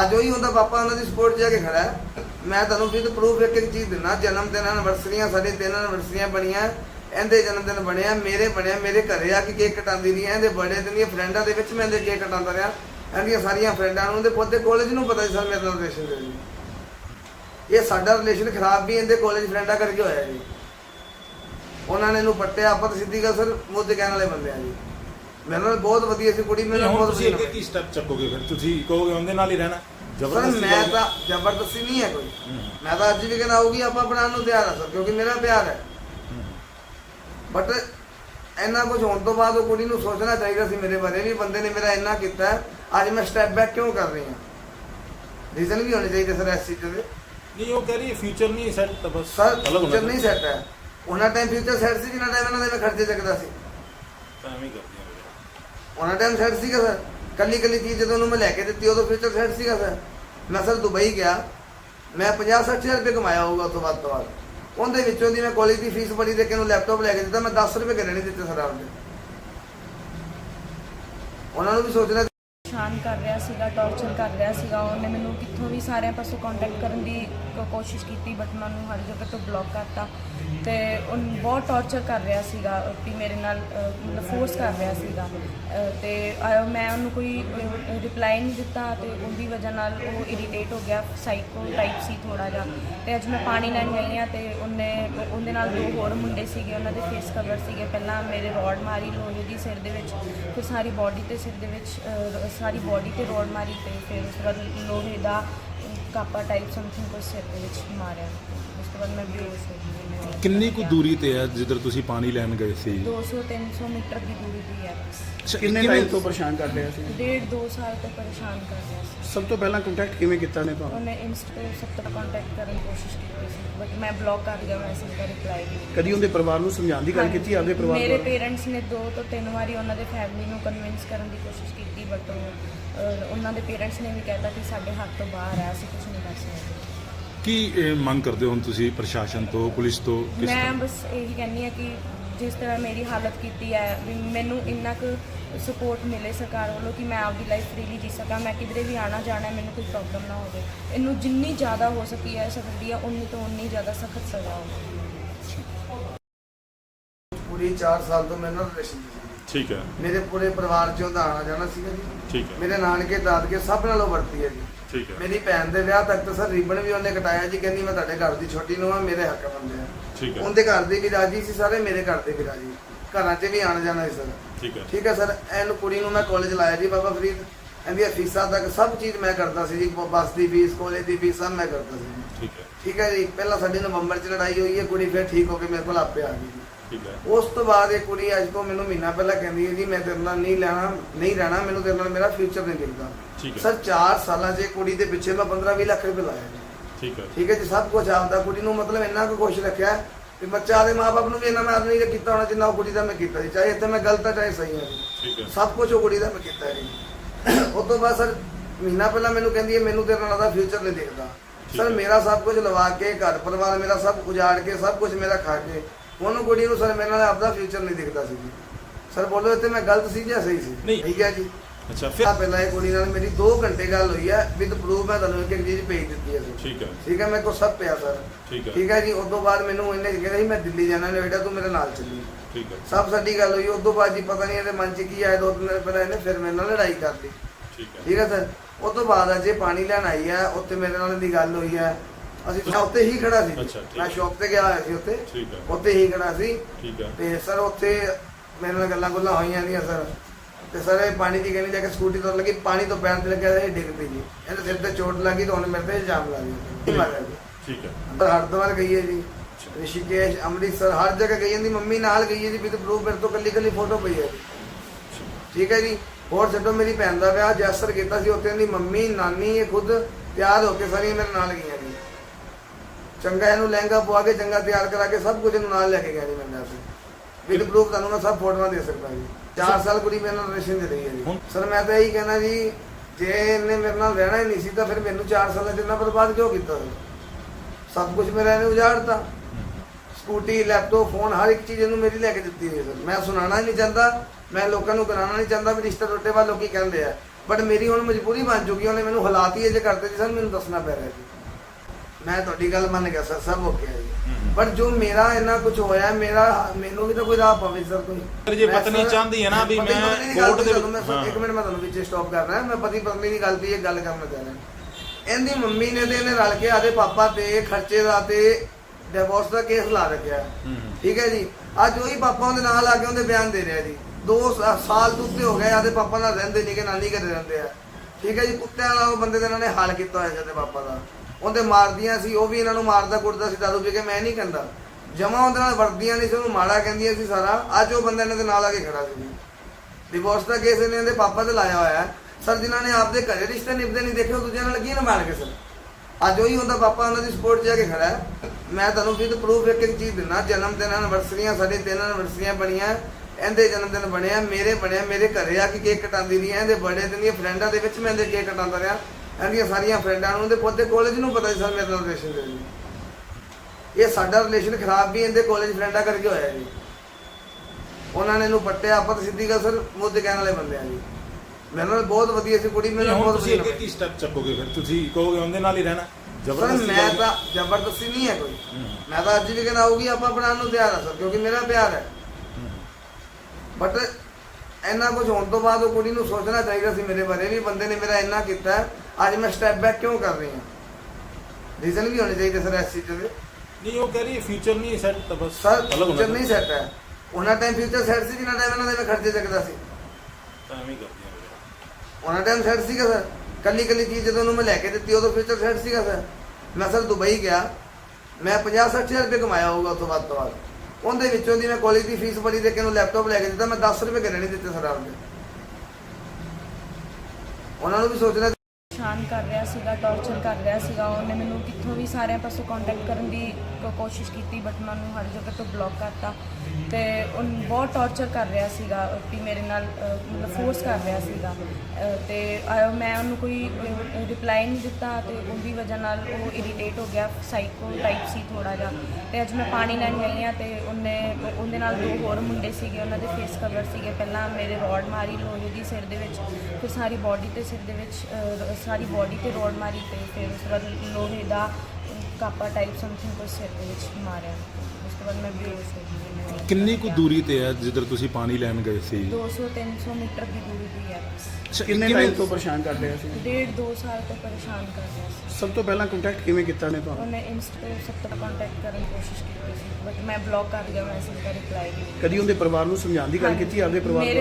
ਅੱਜ ਉਹੀ ਹੁੰਦਾ ਪਾਪਾ ਉਹਨਾਂ ਦੀ ਸਪੋਰਟ ਜਾ ਕੇ ਖੜਾ ਹੈ। ਮੈਂ ਤੁਹਾਨੂੰ ਵੀ ਪ੍ਰੂਫ ਇੱਕ ਇੱਕ ਚੀਜ਼ ਦਿੰਦਾ ਜਨਮ ਦਿਨ ਐਨਵਰਸਰੀਆਂ ਸਾਡੇ ਤਿੰਨ ਐਨਵਰਸਰੀਆਂ ਬਣੀਆਂ ਇਹਦੇ ਜਨਮ ਦਿਨ ਬਣਿਆ ਮੇਰੇ ਬਣਿਆ ਮੇਰੇ ਘਰੇ ਆ ਕੇ ਕੇਕ ਕਟਾਉਂਦੀ ਰਹੀ ਇਹਦੇ ਬਰਥਡੇ ਤੇ ਦੀਆਂ ਫਰੈਂਡਾਂ ਦੇ ਵਿੱਚ ਮੈਂ ਇਹਦੇ ਕੇਕ ਕਟਾਉਂਦਾ ਰਿਹਾ ਇਹਦੀਆਂ ਸਾਰੀਆਂ ਫਰੈਂਡਾਂ ਨੂੰ ਉਹਦੇ ਪੋਤੇ ਕਾਲਜ ਨੂੰ ਪਤਾ ਸੀ ਸਰ ਮੇਰੇ ਨਾਲ ਰਿਲੇਸ਼ਨ ਦੇ ਜੀ ਇਹ ਸਾਡਾ ਰਿਲੇਸ਼ਨ ਖਰਾਬ ਵੀ ਇਹਦੇ ਕਾਲਜ ਫਰੈਂਡਾਂ ਕਰਕੇ ਹੋਇਆ ਜੀ। ਉਹਨਾਂ ਨੇ ਇਹਨੂੰ ਪੱਟਿਆ ਆਪਾਂ ਤਾਂ ਸਿੱਧੀ ਗੱਲ ਸਰ ਮੁੱਦ ਕਹਿਣ ਵਾਲੇ ਬੰਦੇ ਆ ਜੀ। ਮੇਰੇ ਨਾਲ ਬਹੁਤ ਵਧੀਆ ਸੀ ਕੁੜੀ ਮੇਰੇ ਨਾਲ ਬਹੁਤ ਵਧੀਆ। ਕੀ ਸਟੈਪ ਚੱਕੋਗੇ ਫਿਰ? ਤੁਸੀਂ ਕਹੋਗੇ ਉਹਦੇ ਨਾਲ ਹੀ ਰਹਿਣਾ। ਜ਼ਬਰਦਸਤੀ ਮੈਂ ਕਰੋਗੇ? ਤਾਂ ਜ਼ਬਰਦਸਤੀ ਨਹੀਂ ਹੈ ਕੋਈ। ਮੈਂ ਤਾਂ ਅੱਜ ਵੀ ਕਹਿੰਦਾ ਹੋਊਗੀ ਆਪਾਂ ਬਣਾਉਣ ਨੂੰ ਤਿਆਰ ਆ ਸਰ ਕਿਉਂਕਿ ਮੇਰਾ ਪਿਆਰ ਹੈ। ਬਟ ਇੰਨਾ ਕੁਝ ਹੋਣ ਤੋਂ ਬਾਅਦ ਉਹ ਕੁੜੀ ਨੂੰ ਸੋਚਣਾ ਚਾਹੀਦਾ ਸੀ ਮੇਰੇ ਬਾਰੇ ਵੀ ਬੰਦੇ ਨੇ ਮੇਰਾ ਇੰਨਾ ਕੀਤਾ ਹੈ, ਅੱਜ ਮੈਂ ਸਟੈਪ ਬੈਕ ਕਿਉਂ ਕਰ ਰਹੀ ਹਾਂ ਰੀਜ਼ਨ ਵੀ ਹੋਣੇ ਚਾਹੀਦੇ ਸਰ ਇਸ ਚੀਜ਼ ਦੇ ਨਹੀਂ ਉਹ ਕਹਿ ਰਹੀ ਫਿਊਚਰ ਨਹੀਂ ਸੈੱਟ ਤਾਂ ਬਸ ਸਰ ਅਲੱਗ ਹੋਣਾ ਫਿਊਚਰ ਨਹੀਂ ਸੈੱਟ ਹੈ ਉਹਨਾਂ ਟਾਈਮ ਫਿਊਚਰ ਸੈੱਟ ਸੀ ਜਿੰਨਾ ਟਾਈਮ ਇਹਨਾਂ ਦੇ ਮੈਂ ਖਰਚੇ ਚੱਕਦਾ ਸੀ ਤਾਂ ਐਵੇਂ ਹੀ ਕਰਦੀਆਂ। ਉਹਨਾਂ ਟਾਈਮ ਸੈੱਟ ਸੀਗਾ ਸਰ ਕੱਲੀ ਕੱਲੀ ਚੀਜ਼ ਜਦੋਂ ਉਹਨੂੰ ਮੈਂ ਲੈ ਕੇ ਦਿੱਤੀ, ਉਦੋਂ ਫਿਊਚਰ ਸੈੱਟ ਸੀਗਾ ਸਰ। ਮੈਂ ਸਰ ਦੁਬਈ ਗਿਆ। ਮੈਂ 50 ਹਜ਼ਾਰ ਰੁਪਏ ਕਮਾਇਆ ਹੋਊਗਾ ਉਸ ਤੋਂ ਬਾਅਦ ਤੋਂ ਬਾਅਦ ਉਹਦੇ ਵਿੱਚੋਂ ਦੀ ਮੈਂ ਕਾਲਜ ਦੀ ਫੀਸ ਭਰੀ ਦੇ ਕੇ ਉਹਨੂੰ ਲੈਪਟਾਪ ਲੈ ਕੇ ਦਿੱਤਾ, ਮੈਂ 10 ਰੁਪਏ ਘਰੇ ਨਹੀਂ ਦਿੱਤੇ ਸਰ ਆਪਦੇ। ਉਹਨਾਂ ਨੂੰ ਵੀ ਸੋਚਣਾ ਪਰੇਸ਼ਾਨ ਕਰ ਰਿਹਾ ਸੀਗਾ ਟੌਰਚਰ ਕਰ ਰਿਹਾ ਸੀਗਾ। ਉਹਨੇ ਮੈਨੂੰ ਕਿੱਥੋਂ ਵੀ ਸਾਰਿਆਂ ਪਾਸੋਂ ਕੰਟੈਕਟ ਕਰਨ ਦੀ ਕ- ਕੋਸ਼ਿਸ਼ ਕੀਤੀ ਬਟ ਮੈਂ ਉਹਨੂੰ ਹਰ ਜਗ੍ਹਾ ਤੋਂ ਬਲੌਕ ਕਰਤਾ। ਤੇ ਉਹ ਬਹੁਤ ਟੌਰਚਰ ਕਰ ਰਿਹਾ ਸੀਗਾ ਵੀ ਮੇਰੇ ਨਾਲ ਅਹ, ਮਤਲਬ ਫੋਰਸ ਕਰ ਰਿਹਾ ਸੀਗਾ। ਅਹ, ਤੇ ਅਹ, ਮੈਂ ਉਹਨੂੰ ਕੋਈ ਰਿਪਲਾਈ ਨਹੀਂ ਦਿੱਤਾ ਤੇ ਉਹਦੀ ਵਜ੍ਹਾ ਨਾਲ ਉਹ ਇਰੀਟੇਟ ਹੋ ਗਿਆ ਸਾਈਕੋ ਟਾਈਪ ਸੀ ਥੋੜਾ ਜਿਹਾ। ਤੇ ਅੱਜ ਮੈਂ ਪਾਣੀ ਲੈਣ ਗਈ ਹਾਂ ਤੇ ਉਹਨੇ ਉਹਦੇ ਨਾਲ ਦੋ ਹੋਰ ਮੁੰਡੇ ਸੀਗੇ ਉਹਨਾਂ ਦੇ ਫੇਸ ਕਵਰ ਸੀਗੇ। ਪਹਿਲਾਂ ਮੇਰੇ ਰੋਡ ਮਾਰੀ ਲੋਹੇ ਦੀ ਸਿਰ ਦੇ ਵਿੱਚ ਫਿਰ ਸਾਰੀ ਬਾਡੀ ਤੇ ਸਿਰ ਦੇ ਵਿੱਚ ਅਹ, ਸਾਰੀ ਬਾਡੀ ਤੇ ਰੋਡ ਮਾਰੀ ਤੇ ਫਿਰ ਉਸ ਤੋਂ ਬਾਅਦ ਲੋਹੇ ਦਾ ਕਾਪਾ ਟਾਈਪ ਸਮਥਿੰਗ ਕੁਛ ਸਿਰ ਦੇ ਵਿੱਚ ਮਾਰਿਆ। ਤੋਂ ਬਾਅਦ ਮੈਂ ਬੇਹੋਸ਼ ਹੋ। ਗਈ ਕਿੰਨੀ ਕੁ ਦੂਰੀ ਤੇ ਹੈ ਜਿੱਧਰ ਤੁਸੀਂ ਪਾਣੀ ਲੈਣ ਗਏ ਸੀ? 200 300 ਮੀਟਰ ਦੀ ਦੂਰੀ ਤੇ ਹੈ ਅੱਛਾ, ਕਿੰਨੇ ਟਾਈਮ ਤੋਂ ਪਰੇਸ਼ਾਨ ਕਰ ਰਿਹਾ ਸੀ? ਡੇਢ ਦੋ ਸਾਲ ਤੋਂ ਪਰੇਸ਼ਾਨ ਕਰ ਰਿਹਾ ਸੀ। ਸਭ ਤੋਂ ਪਹਿਲਾਂ ਕੰਟੈਕਟ ਕਿਵੇਂ ਕੀਤਾ ਨੇ ਤੁਹਾਨੂੰ? ਉਹਨੇ ਇੰਸਟਾ ਤੇ ਸਭ ਤੋਂ ਕੰਟੈਕਟ ਕਰਨ ਦੀ ਕੋਸ਼ਿਸ਼ ਕੀਤੀ ਸੀ ਬਟ ਮੈਂ ਬਲੌਕ ਕਰ ਦਿਆ ਮੈਸੇਜ ਦਾ ਰਿਪਲਾਈ ਨਹੀਂ ਕਦੀ ਉਹਦੇ ਪਰਿਵਾਰ ਨੂੰ ਸਮਝਾਉਣ ਦੀ ਗੱਲ ਕੀਤੀ ਆਪਦੇ ਪਰਿਵਾਰ ਮੇਰੇ ਪੇਰੈਂਟਸ ਨੇ ਦੋ ਤੋਂ ਤਿੰਨ ਵਾਰੀ ਉਹਨਾਂ ਦੇ ਫੈਮਿਲੀ ਨੂੰ ਕਨਵਿੰਸ ਕਰਨ ਦੀ ਕੋਸ਼ਿਸ਼ ਕੀਤੀ ਬਟ ਉਹਨਾਂ ਦੇ ਪੇਰੈਂਟਸ ਨੇ ਵੀ ਕਹਿਤਾ ਕਿ ਸਾਡੇ ਹੱਥ ਤੋਂ ਬਾਹਰ ਹੈ ਅਸੀਂ ਕੁਝ ਨਹੀਂ ਕਰ ਸਕਦੇ। ਕੀ ਇਹ ਮੰਗ ਕਰਦੇ ਹੋ ਹੁਣ ਤੁਸੀਂ ਪ੍ਰਸ਼ਾਸਨ ਤੋਂ ਪੁਲਿਸ ਤੋਂ ਕਿਸ ਮੈਂ ਤਰ੍ਹਾਂ? ਬਸ ਇਹੀ ਕਹਿੰਦੀ ਆ ਕਿ ਜਿਸ ਤਰ੍ਹਾਂ ਮੇਰੀ ਹਾਲਤ ਕੀਤੀ ਹੈ ਵੀ ਮੈਨੂੰ ਇੰਨਾ ਕੁ ਸਪੋਰਟ ਮਿਲੇ ਸਰਕਾਰ ਵੱਲੋਂ ਕਿ ਮੈਂ ਆਪਦੀ ਲਾਈਫ ਫ੍ਰੀਲੀ ਜੀ ਸਕਾਂ ਮੈਂ ਕਿਧਰੇ ਵੀ ਆਣਾ ਜਾਣਾ ਮੈਨੂੰ ਕੋਈ ਪ੍ਰੋਬਲਮ ਨਾ ਹੋਵੇ। ਇਹਨੂੰ ਜਿੰਨੀ ਜ਼ਿਆਦਾ ਹੋ ਸਕੀ ਹੈ ਸਕਦੀ ਹੈ ਉਨੀ ਤੋਂ ਉਨੀ ਜ਼ਿਆਦਾ ਸਖਤ ਸਜ਼ਾ ਹੋਵੇ। ਪੂਰੀ 4 ਸਾਲ ਤੋਂ ਮੇਰੇ ਨਾਲ ਰਿਲੇਸ਼ਨ ਸੀ। ਠੀਕ ਹੈ। ਮੇਰੇ ਪੂਰੇ ਪਰਿਵਾਰ ਚੋਂ ਦਾ ਆਣਾ ਜਾਣਾ ਸੀਗਾ ਜੀ। ਠੀਕ ਹੈ। ਮੇਰੇ ਨਾਨਕੇ ਦਾਦਕੇ ਸਭ ਨਾਲੋਂ ਵਰਤੀ ਹੈ ਜੀ। ਠੀਕ ਹੈ। ਮੇਰੀ ਭੈਣ ਦੇ ਵਿਆਹ ਤੱਕ ਤਾਂ ਸਰ ਰਿਬਨ ਵੀ ਉਹਨੇ ਕਟਾਇਆ ਜੀ ਕਹਿੰਦੀ ਮੈਂ ਤੁਹਾਡੇ ਘਰ ਦੀ ਛੋਟੀ ਨੂੰ ਆ ਮੇਰੇ ਹੱਕ ਬੰਦੇ ਆ। ਠੀਕ ਹੈ। ਉਹਦੇ ਘਰ ਦੇ ਵੀ ਰਾਜੀ ਸੀ ਸਾਰੇ ਮੇਰੇ ਘਰ ਦੇ ਵੀ ਰਾਜੀ। ਘਰਾਂ 'ਚ ਵੀ ਆਣ ਜਾਣਾ ਸੀ ਸਰ। ਠੀਕ ਹੈ। ਠੀਕ ਹੈ ਸਰ ਇਹਨੂੰ ਕੁੜੀ ਨੂੰ ਮੈਂ ਕਾਲਜ ਲਾਇਆ ਜੀ ਬਾਬਾ ਫਰੀਦ। ਇਹਦੀਆਂ ਫੀਸਾਂ ਤੱਕ ਸਭ ਚੀਜ਼ ਮੈਂ ਕਰਦਾ ਸੀ ਜੀ ਬੱਸ ਦੀ ਫੀਸ ਕਾਲਜ ਦੀ ਫੀਸ ਸਭ ਮੈਂ ਕਰਦਾ ਸੀ। ਠੀਕ ਹੈ। ਠੀਕ ਹੈ ਜੀ ਪਹਿਲਾਂ ਸਾਡੀ ਨਵੰਬਰ 'ਚ ਲੜਾਈ ਹੋਈ ਹੈ ਕੁੜੀ ਫਿਰ ਠੀਕ ਹੋ ਕੇ ਮੇਰੇ ਕੋਲ ਆਪੇ ਆ ਗਈ ਜੀ। ਠੀਕ ਹੈ। ਉਸ ਤੋਂ ਬਾਅਦ ਇਹ ਕੁੜੀ ਅੱਜ ਤੋਂ ਮੈਨੂੰ ਮਹੀਨਾ ਪਹਿਲਾਂ ਕਹਿੰਦੀ ਹੈ ਜੀ ਮੈਂ ਤੇਰੇ ਨਾਲ ਨਹੀਂ ਲੈਣਾ ਨਹੀਂ ਰਹਿਣਾ ਮੈਨੂੰ ਤੇਰੇ ਨਾਲ ਮੇਰਾ ਫਿਊਚਰ ਨਹੀਂ ਦਿਖਦਾ। ਠੀਕ ਹੈ। ਸਰ 4 ਸਾਲਾਂ 'ਚ ਇਹ ਕੁੜੀ ਦੇ ਪਿੱਛੇ ਮੈਂ 15-20 ਲੱਖ ਰੁਪਏ ਲਾਇਆ ਜੀ। ਠੀਕ ਹੈ। ਠੀਕ ਹੈ ਜੀ ਸਭ ਕੁਝ ਆਪਦਾ ਕੁੜੀ ਨੂੰ ਮਤਲਬ ਇੰਨਾ ਕੁ ਖੁਸ਼ ਰੱਖਿਆ ਕਿ ਬੱਚਾ ਦੇ ਮਾਪੇ ਨੂੰ ਵੀ ਇੰਨਾ ਮੈਂ ਨਹੀਂ ਕੀਤਾ ਹੋਣਾ ਜਿੰਨਾ ਉਹ ਕੁੜੀ ਦਾ ਮੈਂ ਕੀਤਾ ਜੀ ਚਾਹੇ ਇੱਥੇ ਮੈਂ ਗਲਤ ਆ ਚਾਹੇ ਸਹੀ ਹਾਂ ਜੀ। ਠੀਕ ਹੈ। ਸਭ ਕੁਝ ਉਹ ਕੁੜੀ ਦਾ ਮੈਂ ਕੀਤਾ ਜੀ। ਉਸ ਤੋਂ ਬਾਅਦ ਸਰ ਮਹੀਨਾ ਪਹਿਲਾਂ ਮੈਨੂੰ ਕਹਿੰਦੀ ਹੈ ਮੈਨੂੰ ਤੇਰੇ ਨਾਲ ਦਾ ਫਿਊਚਰ ਨਹੀਂ ਦਿਖਦਾ। ਠੀਕ ਸਰ ਹੈ। ਮੇਰਾ ਸਭ ਕੁਝ ਲਵਾ ਕੇ ਘਰ ਪਰਿਵਾਰ ਮੇਰਾ ਸਭ ਉਜਾੜ ਕੇ ਸਭ ਕੁਝ ਮੇਰਾ ਖਾ ਕੇ ਉਹਨੂੰ ਕੁੜੀ ਨੂੰ ਸਰ ਮੇਰੇ ਨਾਲ ਆਪਦਾ ਫਿਊਚਰ ਨਹੀਂ ਦਿਖਦਾ ਸੀ ਜੀ। ਸਰ ਬੋਲੋ ਇੱਥੇ ਮੈਂ ਗਲਤ ਸੀ ਜਾਂ ਸਹੀ ਸੀ? ਨਹੀਂ। ਠੀਕ ਹੈ ਜੀ। ਅੱਛਾ ਆ ਫਿਰ ਪਹਿਲਾਂ ਇਹ ਕੁੜੀ ਨਾਲ ਮੇਰੀ 2 ਘੰਟੇ ਗੱਲ ਹੋਈ ਹੈ ਵਿਦ ਪ੍ਰੂਫ ਮੈਂ ਤੁਹਾਨੂੰ ਇੱਕ ਇੱਕ ਚੀਜ਼ ਭੇਜ ਦਿੱਤੀ ਹੈ। ਠੀਕ ਹੈ। ਠੀਕ ਹੈ ਮੇਰੇ ਕੋਲ ਸਭ ਪਿਆ ਸਰ। ਠੀਕ ਹੈ। ਠੀਕ ਹੈ ਜੀ ਉਸ ਤੋਂ ਬਾਅਦ ਮੈਨੂੰ ਇਹਨੇ ਕਿਹਾ ਸੀ ਮੈਂ ਦਿੱਲੀ ਜਾਣਾ ਨੋਇਡਾ ਤੂੰ ਮੇਰੇ ਨਾਲ ਚੱਲੀ। ਠੀਕ ਹੈ। ਸਭ ਸਾਡੀ ਗੱਲ ਹੋਈ ਉਸ ਤੋਂ ਬਾਅਦ ਜੀ ਪਤਾ ਨਹੀਂ ਇਹਦੇ ਮਨ 'ਚ ਕੀ ਆਇਆ ਦੋ ਤਿੰਨ ਦਿਨ ਪਹਿਲਾਂ ਇਹਨੇ ਫਿਰ ਮੇਰੇ ਨਾਲ ਲੜਾਈ ਕਰ ਲਈ। ਠੀਕ ਹੈ। ਠੀਕ ਹੈ ਸਰ। ਉਸ ਤੋਂ ਬਾਅਦ ਅਜੇ ਪਾਣੀ ਲੈਣ ਆਈ ਹੈ ਉੱਥੇ ਮੇਰੇ ਨਾਲ ਦੀ ਗੱਲ ਹੋਈ ਹੈ। ਅਸੀਂ ਮੈਂ ਉੱਥੇ ਹੀ ਖੜਾ ਸੀ। ਅੱਛਾ, ਠੀਕ। ਮੈਂ। ਸ਼ੌਪ ਤੇ ਗਿਆ ਹੋਇਆ ਸੀ ਉੱਥੇ। ਠੀਕ ਹੈ। ਉੱਥੇ ਹੀ ਖੜਾ ਸੀ। ਠੀਕ ਹੈ। ਤੇ ਸਰ ਉੱਥੇ ਮੇਰੇ ਨਾਲ ਗੱਲਾਂ ਗੁੱਲਾਂ ਹੋਈਆਂ ਨਹੀਂ ਸਰ। ਤੇ ਸਰ ਇਹ ਪਾਣੀ ਦੀ ਕਹਿੰਦੀ ਜਾ ਕੇ ਸਕੂਟੀ ਤੋਂ ਲੱਗੀ ਪਾਣੀ ਤੋਂ ਪੈਣ ਤੇ ਲੱਗਿਆ ਇਹ ਡਿੱਗ ਪਈ ਜੀ। ਇਹਦੇ ਸਿਰ ਤੇ ਚੋਟ ਲੱਗੀ ਤਾਂ ਉਹਨੇ ਮੇਰੇ ਤੇ ਇਲਜ਼ਾਮ ਲਾ ਦਿੱਤਾ ਮਾਰਿਆ ਜੀ ਠੀਕ ਹੈ। ਪਰ ਹਰਿਦੁਆਰ ਗਈ ਹੈ ਜੀ। ਰਿਸ਼ੀਕੇਸ਼ ਅੰਮ੍ਰਿਤਸਰ ਹਰ ਜਗ੍ਹਾ ਗਈ ਜਾਂਦੀ। ਮੰਮੀ ਨਾਲ ਗਈ ਹੈ ਜੀ ਵਿਦ ਪ੍ਰੂਫ ਮੇਰੇ ਤੋਂ ਕੱਲੀ ਕੱਲੀ ਫੋਟੋ ਪਈ ਹੈ। ਠੀਕ ਹੈ ਜੀ। ਹੋਰ ਛੱਡੋ ਮੇਰੀ ਭੈਣ ਦਾ ਵਿਆਹ ਜੈਸਰ ਕੀਤਾ ਸੀ। ਉੱਥੇ ਦੀ ਮੰਮੀ ਨਾਨੀ ਇਹ ਖੁਦ ਤਿਆਰ ਹੋ ਕੇ ਸਾਰੀਆਂ ਮੇਰੇ ਨਾਲ ਗਈਆਂ। ਚੰਗਾ ਇਹਨੂੰ ਲਹਿੰਗਾ ਪਵਾ ਕੇ ਚੰਗਾ ਤਿਆਰ ਕਰਾ ਕੇ ਸਭ ਕੁਝ ਇਹਨੂੰ ਨਾਲ ਲੈ ਕੇ ਗਿਆ ਜੀ ਮੈਂ ਅਸੀਂ ਵਿਦ ਪ੍ਰੂਫ ਤੁਹਾਨੂੰ ਮੈਂ ਸਭ ਫੋਟੋਆਂ ਦੇ ਸਕਦਾ ਜੀ। 4 ਸਾਲ ਕੁੜੀ ਮੇਰੇ ਨਾਲ ਰਿਲੇਸ਼ਨ ਦੇ ਰਹੀ ਹੈ ਜੀ। ਸਰ ਮੈਂ ਤਾਂ ਇਹੀ ਕਹਿਣਾ ਜੀ ਜੇ ਇਹਨੇ ਮੇਰੇ ਨਾਲ ਰਹਿਣਾ ਹੀ ਨਹੀਂ ਸੀ ਤਾਂ ਫਿਰ ਮੈਨੂੰ 4 ਸਾਲਾਂ ਚ ਇੰਨਾ ਬਰਬਾਦ ਕਿਉਂ ਕੀਤਾ? ਸਭ ਕੁਝ ਮੇਰਾ ਇਹਨੇ ਉਜਾੜਤਾ। ਸਕੂਟੀ ਲੈਪਟਾਪ ਫੋਨ ਹਰ ਇੱਕ ਚੀਜ਼ ਇਹਨੂੰ ਮੇਰੀ ਲੈ ਕੇ ਦਿੱਤੀ ਹੋਈ ਸਰ। ਮੈਂ ਸੁਣਾਉਣਾ ਹੀ ਨਹੀਂ ਚਾਹੁੰਦਾ ਮੈਂ ਲੋਕਾਂ ਨੂੰ ਕਰਾਉਣਾ ਨਹੀਂ ਚਾਹੁੰਦਾ ਵੀ ਰਿਸ਼ਤਾ ਟੁੱਟੇ ਬਾਅਦ ਲੋਕੀ ਕਹਿੰਦੇ ਆ। ਬਟ ਮੇਰੀ ਹੁਣ ਮਜਬੂਰੀ ਬਣ ਚੁੱਕੀ ਉਹਨੇ ਮੈਨੂੰ ਹਾਲਾਤ ਹੀ ਇਹ ਜੇ ਕਰਤੇ ਜੀ ਸਰ ਮੈਨੂੰ ਦੱਸਣਾ ਪੈ ਰਿਹਾ ਜੀ। ਮੈਂ ਤੁਹਾਡੀ ਗੱਲ ਮੰਨ ਗਿਆ ਸਰ ਸਭ ਓਕੇ ਹੈ ਜੀ। ਬਟ ਜੋ ਮੇਰਾ ਇੰਨਾ ਕੁਝ ਹੋਇਆ ਮੇਰਾ ਮੈਨੂੰ ਵੀ ਤਾਂ ਕੋਈ ਰਾਹ ਪਵੇ ਸਰ ਕੋਈ। ਪਰ ਜੇ ਪਤਨੀ ਚਾਹੁੰਦੀ ਹੈ ਨਾ ਵੀ ਮੈਂ ਕੋਰਟ ਦੇ ਹਾਂ। ਇੱਕ ਮਿੰਟ ਮੈਂ ਤੁਹਾਨੂੰ ਵਿੱਚ ਸਟਾਪ ਕਰ ਰਿਹਾ ਮੈਂ ਪਤੀ ਪਤਨੀ ਦੀ ਗੱਲ ਤੇ ਇਹ ਗੱਲ ਕਰਨਾ ਚਾਹ ਰਿਹਾ। ਇਹਦੀ ਮੰਮੀ ਨੇ ਤੇ ਇਹਨੇ ਰਲ ਕੇ ਆਦੇ ਪਾਪਾ ਤੇ ਖਰਚੇ ਦਾ ਤੇ ਡਿਵੋਰਸ ਦਾ ਕੇਸ ਲਾ ਰੱਖਿਆ। ਠੀਕ ਹੈ ਜੀ? ਅੱਜ ਉਹੀ ਪਾਪਾ ਉਹਦੇ ਨਾਲ ਆ ਕੇ ਉਹਦੇ ਬਿਆਨ ਦੇ ਰਿਹਾ ਜੀ। ਦੋ ਸਾ- ਸਾਲ ਤੋਂ ਉੱਤੇ ਹੋ ਗਏ ਆਦੇ ਪਾਪਾ ਨਾਲ ਰਹਿੰਦੇ ਨਹੀਂ ਕਿ ਨਾਨੀ ਘਰੇ ਰਹਿੰਦੇ ਆ। ਠੀਕ ਹੈ ਜੀ? ਕੁੱਤਿਆਂ ਨਾਲ ਉਹ ਬੰਦੇ ਦੇ ਇਹਨਾਂ ਨੇ ਹਾਲ ਕੀਤਾ ਹੋਇਆ ਉਹਦੇ ਪਾਪਾ ਦਾ। ਉਹਦੇ ਮਾਰਦੀਆਂ ਸੀ, ਉਹ ਵੀ ਇਹਨਾਂ ਨੂੰ ਮਾਰਦਾ ਕੁੱਟਦਾ ਸੀ ਦਾਰੂ ਪੀ ਕੇ ਮੈਂ ਨਹੀਂ ਕਹਿੰਦਾ। ਜਮਾ ਉਹਦੇ ਨਾਲ ਵਰਦੀਆਂ ਨਹੀਂ ਸੀ, ਉਹਨੂੰ ਮਾੜਾ ਕਹਿੰਦੀਆਂ ਸੀ ਸਾਰਾ। ਅੱਜ ਉਹ ਬੰਦਾ ਇਹਨਾਂ ਦੇ ਨਾਲ ਆ ਕੇ ਖੜਾ ਸੀ। ਡਿਵੋਰਸ ਦਾ ਕੇਸ ਇਹਨੇ ਇਹਦੇ ਪਾਪਾ ਤੇ ਲਾਇਆ ਹੋਇਆ ਹੈ। ਸਰ ਜਿਨ੍ਹਾਂ ਨੇ ਆਪਦੇ ਘਰੇ ਰਿਸ਼ਤੇ ਨਿਭਦੇ ਨਹੀਂ ਦੇਖੇ, ਉਹ ਦੂਜਿਆਂ ਨਾਲ ਲੱਗੀਆਂ ਨਾ ਮਾਰ ਕੇ ਸਰ ਅੱਜ ਉਹੀ ਹੁੰਦਾ, ਪਾਪਾ ਉਹਨਾਂ ਦੀ ਸਪੋਰਟ 'ਚ ਆ ਕੇ ਖੜਾ ਹੈ। ਮੈਂ ਤੁਹਾਨੂੰ ਵਿਦ ਪ੍ਰੂਫ ਇੱਕ ਇੱਕ ਚੀਜ਼ ਦਿੰਦਾ, ਜਨਮ ਦਿਨ ਐਨਵਰਸਰੀਆਂ ਸਾਡੇ ਤਿੰਨ ਐਨਵਰਸਰੀਆਂ ਬਣੀਆਂ। ਇਹਦੇ ਜਨਮ ਦਿਨ ਬਣਿਆ, ਮੇਰੇ ਬਣਿਆ, ਮੇਰੇ ਘਰੇ ਆ ਕੇ ਕੇਕ ਕਟਾਉਂਦੀ ਰਹੀ ਇਹਦੇ ਬੜੇ ਦਿਨ ਦੀਆਂ ਫਰੈਂਡਾਂ ਦੇ ਵਿੱਚ ਮੈਂ ਇਹਦੇ ਕੇਕ ਕਟਾਉਂਦਾ ਰਿਹਾ। ਇਹਦੀਆਂ ਸਾਰੀਆਂ ਫਰੈਂਡਾਂ ਨੂੰ ਉਹਦੇ ਪੋਤੇ ਕਾਲਜ ਨੂੰ ਪਤਾ ਸੀ ਸਰ ਮੇਰੇ ਨਾਲ ਰਿਲੇਸ਼ਨ ਦੇ ਜੀ ਇਹ ਸਾਡਾ ਰਿਲੇਸ਼ਨ ਖਰਾਬ ਵੀ ਇਹਦੇ ਕਾਲਜ ਫਰੈਂਡਾਂ ਕਰਕੇ ਹੋਇਆ ਜੀ। ਉਹਨਾਂ ਨੇ ਇਹਨੂੰ ਪੱਟਿਆ ਆਪਾਂ ਤਾਂ ਸਿੱਧੀ ਗੱਲ ਸਰ ਮੁੱਦੇ ਕਹਿਣ ਵਾਲੇ ਬੰਦੇ ਆ ਜੀ। ਮੇਰੇ ਨਾਲ ਬਹੁਤ ਵਧੀਆ ਸੀ ਕੁੜੀ ਮੇਰੇ ਨਾਲ ਬਹੁਤ ਤੁਸੀਂ ਵਧੀਆ ਅੱਗੇ ਕੀ ਸਟੈਪ ਚੱਕੋਗੇ ਫਿਰ। ਤੁਸੀਂ ਕਹੋਗੇ ਉਹਦੇ ਨਾਲ ਹੀ ਰਹਿਣਾ। ਸਰ ਜ਼ਬਰਦਸਤੀ ਮੈਂ? ਤਾਂ ਜ਼ਬਰਦਸਤੀ ਨਹੀਂ ਹੈ ਕੋਈ। ਹੂੰ, ਮੈਂ ਤਾਂ ਅੱਜ ਵੀ ਕਹਿੰਦਾ ਆਊਗੀ ਆਪਾਂ ਬਣਾਉਣ ਨੂੰ ਤਿਆਰ ਆ ਸਰ ਕਿਉਂਕਿ ਮੇਰਾ ਪਿਆਰ ਹੈ। ਹੂੰ। ਬਟ ਇੰਨਾ ਕੁਝ ਹੋਣ ਤੋਂ ਬਾਅਦ ਉਹ ਕੁੜੀ ਨੂੰ ਸੋਚਣਾ ਚਾਹੀਦਾ ਸੀ ਮੇਰੇ ਬਾਰੇ ਵੀ। ਬੰਦੇ ਨੇ ਮੇਰਾ ਇੰਨਾ ਕੀਤਾ ਹੈ, ਅੱਜ ਮੈਂ ਸਟੈਪ ਬੈਕ ਕਿਉਂ ਕਰ ਰਹੀ ਹਾਂ? ਰੀਜ਼ਨ ਵੀ ਹੋਣੇ ਚਾਹੀਦੇ ਸਰ ਇਸ ਚੀਜ਼ ਦੇ। ਨਹੀਂ ਉਹ ਕਹਿ ਰਹੀ ਫਿਊਚਰ ਨਹੀਂ ਸੈੱਟ ਤਾਂ ਬਸ ਸਰ ਫਿਊਚਰ ਨਹੀਂ ਸੈੱਟ ਹੈ। ਉਹਨਾਂ ਟਾਈਮ ਫਿਊਚਰ ਸੈੱਟ ਸੀ ਜਿੰਨਾ ਟਾਈਮ ਇਹਨਾਂ ਦੇ ਮੈਂ ਖਰਚੇ ਚੱਕਦਾ ਸੀ। ਤਾਂ ਐਵੇਂ ਹੀ ਕਰਦੀਆਂ ਵੀਰੇ। ਉਹਨਾਂ ਟਾਈਮ ਸੈੱਟ ਸੀਗਾ ਸਰ। ਕੱਲੀ ਕੱਲੀ ਚੀਜ਼ ਜਦੋਂ ਉਹਨੂੰ ਮੈਂ ਲੈ ਕੇ ਦਿੱਤੀ ਉਦੋਂ ਫਿਊਚਰ ਸੈੱਟ ਸੀਗਾ ਸਰ। ਮੈਂ ਸਰ ਦੁਬਈ ਗਿਆ। ਮੈਂ 50 60000 ਰੁਪਏ ਕਮਾਇਆ ਹੋਊਗਾ ਉਸ ਤੋਂ ਬਾਅਦ ਤੋਂ ਬਾਅਦ ਉਹਦੇ ਵਿੱਚੋਂ ਦੀ ਮੈਂ ਕਾਲਜ ਦੀ ਫੀਸ ਭਰੀ ਤੇ ਕਿ ਨੂੰ ਲੈਪਟਾਪ ਲੈ ਕੇ ਦਿੱਤਾ। ਮੈਂ 10 ਰੁਪਏ ਨਹੀਂ ਦਿੱਤੇ ਸਰ ਆਪਦੇ। ਉਹਨਾਂ ਨੂੰ ਵੀ ਸੋਚਣਾ ਪਰੇਸ਼ਾਨ ਕਰ ਰਿਹਾ ਸੀਗਾ ਟੌਰਚਰ ਕਰ ਰਿਹਾ ਸੀਗਾ ਉਹਨੇ ਮੈਨੂੰ ਕਿੱਥੋਂ ਵੀ ਸਾਰਿਆਂ ਪਾਸੋਂ ਕੰਟੈਕਟ ਕਰਨ ਦੀ ਕੋ- ਕੋਸ਼ਿਸ਼ ਕੀਤੀ ਬਟ ਮੈਂ ਉਹਨੂੰ ਹਰ ਜਗ੍ਹਾ ਤੋਂ ਬਲੌਕ ਕਰਤਾ। ਤੇ ਉਹ ਬਹੁਤ ਟੌਰਚਰ ਕਰ ਰਿਹਾ ਸੀਗਾ ਕਿ ਮੇਰੇ ਨਾਲ ਅਹ, ਮਤਲਬ ਫੋਰਸ ਕਰ ਰਿਹਾ ਸੀਗਾ। ਅਹ, ਤੇ ਅਹ, ਮੈਂ ਉਹਨੂੰ ਕੋਈ ਰਿਪਲਾਈ ਨਹੀਂ ਦਿੱਤਾ ਤੇ ਉਹਦੀ ਵਜ੍ਹਾ ਨਾਲ ਉਹ ਇਰੀਟੇਟ ਹੋ ਗਿਆ ਸਾਈਕੋ ਟਾਈਪ ਸੀ ਥੋੜਾ ਜਿਹਾ। ਤੇ ਅੱਜ ਮੈਂ ਪਾਣੀ ਲੈਣ ਗਈ ਆ ਤੇ ਉਹਨੇ ਉਹਦੇ ਨਾਲ ਦੋ ਹੋਰ ਮੁੰਡੇ ਸੀਗੇ ਉਹਨਾਂ ਦੇ ਫੇਸ ਕਵਰ ਸੀਗੇ। ਪਹਿਲਾਂ ਮੇਰੇ ਰੋਡ ਮਾਰੀ ਲੋਹੇ ਦੀ ਸਿਰ ਦੇ ਵਿੱਚ ਫਿਰ ਸਾਰੀ ਬਾਡੀ ਤੇ ਸਿਰ ਦੇ ਵਿੱਚ ਅਹ, ਸਾਰੀ ਬਾਡੀ ਤੇ ਰੋਡ ਮਾਰੀ ਤੇ ਫਿਰ ਉਸ ਤੋਂ ਬਾਅਦ ਲੋਹੇ ਦਾ ਅਹ, ਕਾਪਾ ਟਾਈਪ ਸਮਥਿੰਗ ਕੁਛ ਸਿਰ ਦੇ ਵਿੱਚ ਮਾਰਿਆ। ਉਸ ਤੋਂ ਬਾਅਦ ਮੈਂ ਬੇਹੋਸ਼ ਹੋ ਗਈ। ਮੈਨੂੰ ਕਿੰਨੀ ਕੁ ਦੂਰੀ ਤੇ ਹੈ ਜਿੱਧਰ ਤੁਸੀਂ ਪਾਣੀ ਲੈਣ ਗਏ ਸੀ? 200 300 ਮੀਟਰ ਦੀ ਦੂਰੀ ਤੇ ਹੈ। ਕਿੰਨੇ ਟਾਈਮ ਤੋਂ ਪਰੇਸ਼ਾਨ ਕਰ ਰਿਹਾ ਸੀ? ਡੇਢ ਦੋ ਸਾਲ ਤੋਂ ਪਰੇਸ਼ਾਨ ਕਰ ਰਿਹਾ ਸੀ। ਸਭ ਤੋਂ ਪਹਿਲਾਂ ਕੰਟੈਕਟ ਕਿਵੇਂ ਕੀਤਾ ਨੇ ਤੁਹਾਨੂੰ? ਉਹਨੇ ਇੰਸਟਾ ਤੇ ਸਭ ਤੋਂ ਕੰਟੈਕਟ ਕਰਨ ਦੀ ਕੋਸ਼ਿਸ਼ ਕੀਤੀ ਸੀ ਬਟ ਮੈਂ ਬਲੌਕ ਕਰ ਦਿਆ ਮੈਸੇਜ ਦਾ ਰਿਪਲਾਈ ਨਹੀਂ ਕਦੀ ਉਹਦੇ ਪਰਿਵਾਰ ਨੂੰ ਸਮਝਾਉਣ ਦੀ ਗੱਲ ਕੀਤੀ ਆਪਦੇ ਪਰਿਵਾਰ ਨੂੰ?